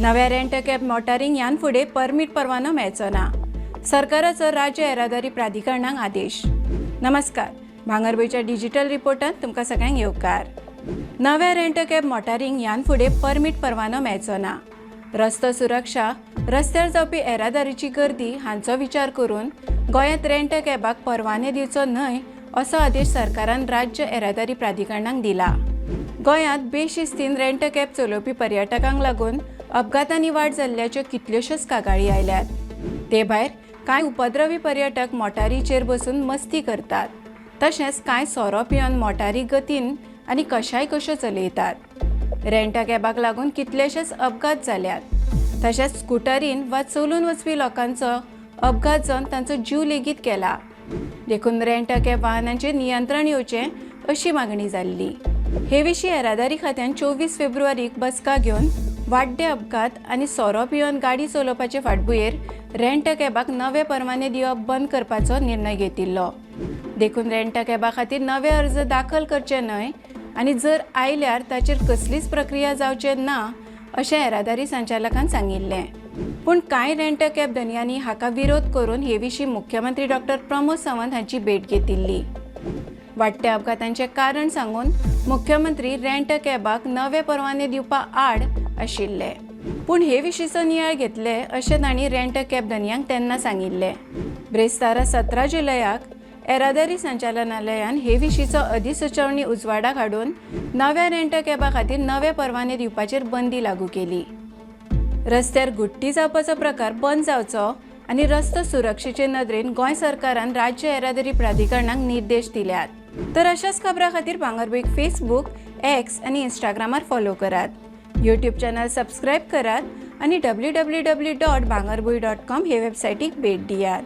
नव्या rent cab motoring ह्यान फुडें परमीट परवानो मेळचो ना सरकाराचो राज्य येरादारी प्राधिकरणाक आदेश. नमस्कार. भांगरभूंयच्या डिजिटल रिपोर्टांत तुमकां सगळ्यांक येवकार. नव्या रेंट कॅब मोटारींग ह्यान फुडें परमीट परवानो मेळचो ना रस्तो सुरक्षा रस्त्यार जावपी येरादारीची गर्दी हांचो विचार करून गोंयांत रेंट कॅबाक परवाने दिवचो न्हय असो आदेश सरकारान राज्य येरादारी प्राधिकरणाक दिला. गोंयांत बेशिस्तीन रेंट कॅब चलोवपी पर्यटकांक लागून अपघातांनी वाड जाल्ल्याच्यो कितल्योश्योच कागाळी आयल्यात. ते भायर कांय उपद्रवी पर्यटक मोटारीचेर बसून मस्ती करतात तशेंच कांय सोरो पिवन मोटारी गतीन आनी कशाय कश्यो चलयतात. रेंट कॅबाक लागून कितलेशेच अपघात जाल्यात. तशेंच स्कुटरीन वा चलून वचपी लोकांचो अपघात जावन तांचो जीव लेगीत केला. देखून रेंट कॅब वाहनांचेर नियंत्रण येवचें अशी मागणी जाल्ली. हे विशीं येरादारी खात्यान चोवीस फेब्रुवारीक बसका घेवन वाड्डे अपघात आनी सोरो पिवन गाडी चलोवपाचे फाटभुंयेर रेंट कॅबाक नवे परवाने दिवप बंद करपाचो निर्णय घेतिल्लो. देखून रेंट कॅबा खातीर नवे अर्ज दाखल करचे न्हय आनी जर आयल्यार ताचेर कसलीच प्रक्रिया जावचे ना अशें येरादारी संचालकान सांगिल्लें. पूण कांय रेंट कॅब धन्यांनी हाका विरोध करून हे विशीं मुख्यमंत्री डॉक्टर प्रमोद सावंत हांची भेट घेतिल्ली. वाडट्या अपघातांचे कारण सांगून मुख्यमंत्री रेंट कॅबाक नवे परवाने दिवपा आड आशिल्ले पूण हे विशींचो नियाळ घेतले अशें तांणी रेंट कॅब धन्यांक तेन्ना सांगिल्लें. ब्रेस्तारा सतरा जुलयाक येरादारी संचालनालयान हे विशींचो अधिसुचोवणी उजवाडाक हाडून नव्या रेंट कॅबा खातीर नवे परवाने दिवपाचेर बंदी लागू केली. रस्त्यार घुट्टी जावपाचो प्रकार बंद जावचो आनी रस्तो सुरक्षेचे नदरेन गोंय सरकारान राज्य येरादारी प्राधिकरणाक निर्देश दिल्यात. तर अशाच खबरां खातीर भांगरभूंयक फेसबूक एक्स आनी इंस्टाग्रामार फॉलो करात. यूट्यूब चॅनल सबस्क्रायब करात आनी W W W dot Bhangarbhuin dot com हे वेबसायटीक भेट दियात.